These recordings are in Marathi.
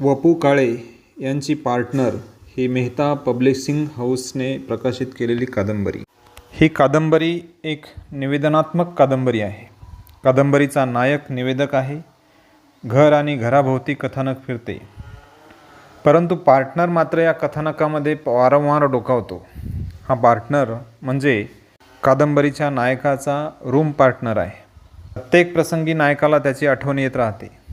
वपू काळे यांची पार्टनर ही मेहता पब्लिशिंग हाऊसने प्रकाशित केलेली कादंबरी. ही कादंबरी एक निवेदनात्मक कादंबरी आहे. कादंबरीचा नायक निवेदक आहे. घर आणि घराभोवती कथानक फिरते. परंतु पार्टनर मात्र या कथानकामध्ये वारंवार डोकावतो. हा पार्टनर म्हणजे कादंबरीच्या नायकाचा रूम पार्टनर आहे. प्रत्येक प्रसंगी नायकाला त्याची आठवण येत राहते.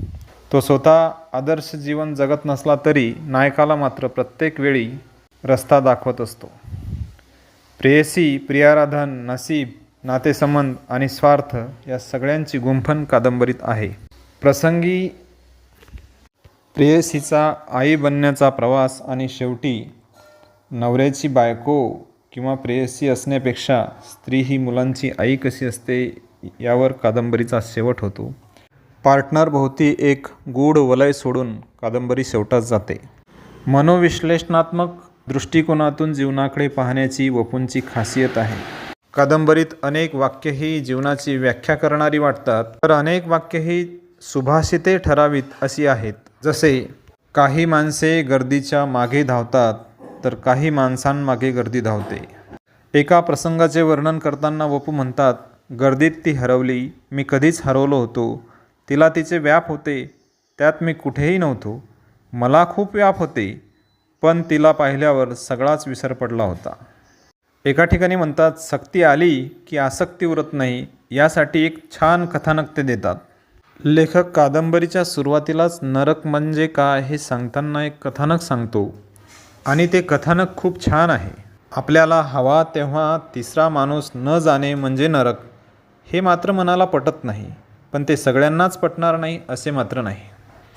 तो स्वतः आदर्श जीवन जगत नसला तरी नायकाला मात्र प्रत्येक वेळी रस्ता दाखवत असतो. प्रेयसी प्रियाराधन नसीब नातेसंबंध आणि स्वार्थ या सगळ्यांची गुंफण कादंबरीत आहे. प्रसंगी प्रेयसीचा आई बनण्याचा प्रवास आणि शेवटी नवऱ्याची बायको किंवा प्रेयसी असण्यापेक्षा स्त्री ही मुलांची आई कशी असते यावर कादंबरीचा शेवट होतो. पार्टनरभोवती एक गूढ वलय सोडून कादंबरी शेवटात जाते. मनोविश्लेषणात्मक दृष्टिकोनातून जीवनाकडे पाहण्याची वपूंची खासियत आहे. कादंबरीत अनेक वाक्य ही जीवनाची व्याख्या करणारी वाटतात तर अनेक वाक्य ही सुभाषिते ठरावीत अशी आहेत. जसे काही माणसे गर्दीच्या मागे धावतात तर काही माणसांमागे गर्दी धावते. एका प्रसंगाचे वर्णन करताना वपू म्हणतात गर्दीत ती हरवली मी कधीच हरवलो होतो तिला तिचे व्याप होते त्यात मी कुठेही नव्हतो. मला खूप व्याप होते पण तिला पाहिल्यावर सगळाच विसर पडला होता. एका ठिकाणी म्हणतात सक्ती आली की आसक्ती उरत नाही यासाठी एक छान कथानक ते देतात. लेखक कादंबरीच्या सुरुवातीलाच नरक म्हणजे काय हे सांगताना एक कथानक सांगतो. आणि ते कथानक खूप छान आहे. आपल्याला हवा तेव्हा तिसरा माणूस न जाणे म्हणजे नरक हे मात्र मनाला पटत नाही. पण ते सगळ्यांनाच पटणार नाही असे मात्र नाही.